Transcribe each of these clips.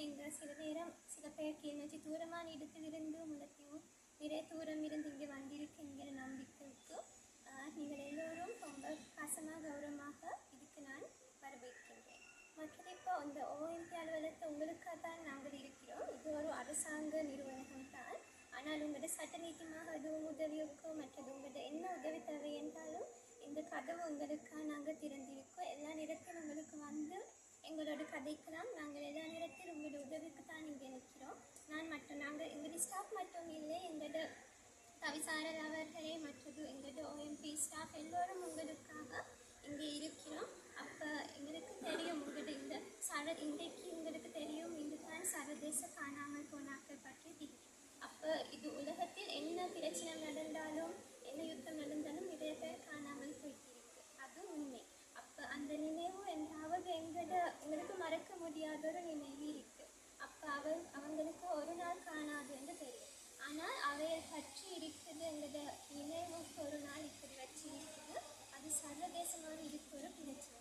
நீங்கள் சில நேரம் சில பேருக்கு என்னச்சு? தூரமான இடத்திலிருந்து முன்னத்தையும் நிறைய தூரம் இருந்து இங்கே வந்திருக்கீங்கிற நம்பிக்கைக்கு நீங்கள் எல்லோரும் ரொம்ப பாசமாக கௌரவமாக இதுக்கு நான் வரவேற்கின்றேன். மற்றது இப்போ அந்த ஓஎம்பி அலுவலகத்தை உங்களுக்காக தான் நாங்கள் இருக்கிறோம். இது ஒரு அரசாங்க நிறுவனம் தான் ஆனால் உங்களோட சட்ட நீதிமாக எதுவும் உதவியோக்கோ மற்றது உங்களோட என்ன உதவி தேவை என்றாலும் இந்த கதவு உங்களுக்காக நாங்கள் திறந்து எல்லா நேரத்திலும் உங்களுக்கு வந்து எங்களோட கதைக்கலாம் நாங்கள் எல்லா நேரத்தில் உங்களோட உதவிக்கு தான் இங்கே நிற்கிறோம். நான் மட்டும் நாங்கள் எங்களுடைய ஸ்டாஃப் மட்டும் இல்லை எங்களோட தவிசாரர் அவர்களே மற்றது எங்களோட ஓஎம்பி ஸ்டாஃப் எல்லோரும் உங்களுக்காக இங்கே இருக்கிறோம். அப்போ எங்களுக்கு தெரியும் உங்களோட இந்த சர இன்றைக்கு எங்களுக்கு தெரியும் இதுதான் சர்வதேச காணாமல் போனாக்கள் பற்றி அப்போ இது உலகத்தில் என்ன பிரச்சனை நடந்தாலும் என்ன யுத்தம் நடந்தாலும் நிறைய பேர் காணாமல் போயிட்டு இருக்கு அது உண்மை அப்போ அந்த நினைவு என்றாவது எங்களுக்கு மறக்க முடியாத ஒரு நினைவு இருக்கு அப்போ அவ அவங்களுக்கு ஒரு நாள் காணாது என்று தெரியும். ஆனால் அவையை பற்றி இருக்குது எங்களோட நினைவுக்கு ஒரு நாள் இப்படி வச்சு இருக்குது அது சர்வதேசமாக இருக்கிற பிரச்சனை.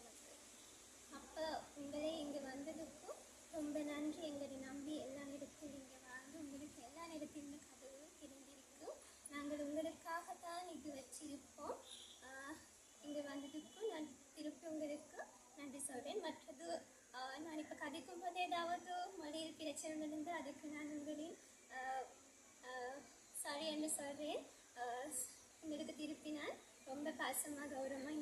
அப்போ உங்களை இங்கே வந்ததுக்கும் ரொம்ப நன்றி எங்களை நம்பி எல்லா இடத்திலும் இங்கே வாழ்ந்து உங்களுக்கு எல்லா இடத்திலும் இந்த கதவும் திறந்திருக்கும் நாங்கள் உங்களுக்காகத்தான் இது வச்சிருப்போம் ஆஹ் இங்கே வந்ததுக்கும் நான் திருப்பி உங்களுக்கு நன்றி சொல்கிறேன் மற்றது ஆஹ் நான் இப்போ கதைக்கும் போது ஏதாவது மொழியில் பிரச்சனை நடந்து அதுக்கு நான் உங்களின் சாரி என்று சொல்கிறேன் உங்களுக்கு திருப்பி நான் ரொம்ப பாசமாக கௌரவமாக